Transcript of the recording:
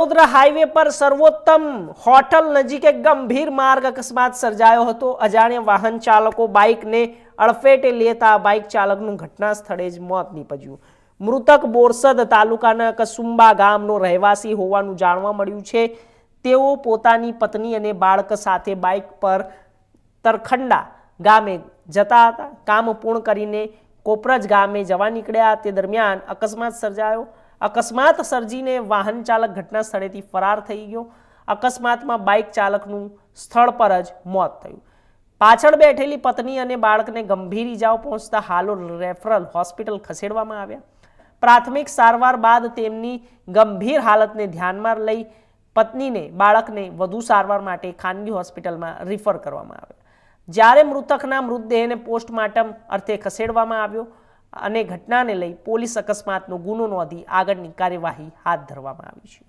Vadodara highway પર સર્વોત્તમ hotel નજીકે ગંભીર માર્ગ અકસ્માત સર્જાયો હતો. અજાણ્યા વાહન ચાલકો બાઇકને અડફેટે લેતા બાઇક ચાલકનું ઘટના સ્થળે જ મોત નીપજ્યું. મૃતક બોરસદ તાલુકાના કસુંબા ગામનો રહેવાસી હોવાનું જાણવા મળ્યું છે. તેઓ પોતાની પત્ની અને બાળક સાથે બાઇક પર તરખંડા ગામે જતા હતા. કામ પૂર્ણ કરીને કોપરજ ગામે જવા નીકળ્યા. તે દરમિયાન અકસ્માત સર્જાયો. અકસ્માત સર્જીને વાહન ચાલક ઘટના સ્થળેથી ફરાર થઈ ગયો. અકસ્માતમાં બાઇક ચાલકનું સ્થળ પર જ મોત થયું. પાછળ બેઠેલી પત્ની અને બાળકને ગંભીર ઇજાઓ પહોંચતા હાલો રેફરલ હોસ્પિટલ ખસેડવામાં આવ્યા. પ્રાથમિક સારવાર બાદ તેમની ગંભીર હાલતને ધ્યાનમાં લઈ પત્નીને બાળકને વધુ સારવાર માટે ખાનગી હોસ્પિટલમાં રિફર કરવામાં આવ્યા. જ્યારે મૃતકના મૃતદેહને પોસ્ટમોર્ટમ અર્થે ખસેડવામાં આવ્યો અને ઘટનાને લઈ પોલીસ અકસ્માતનો ગુનો નોંધી આગળની કાર્યવાહી હાથ ધરવામાં આવી છે.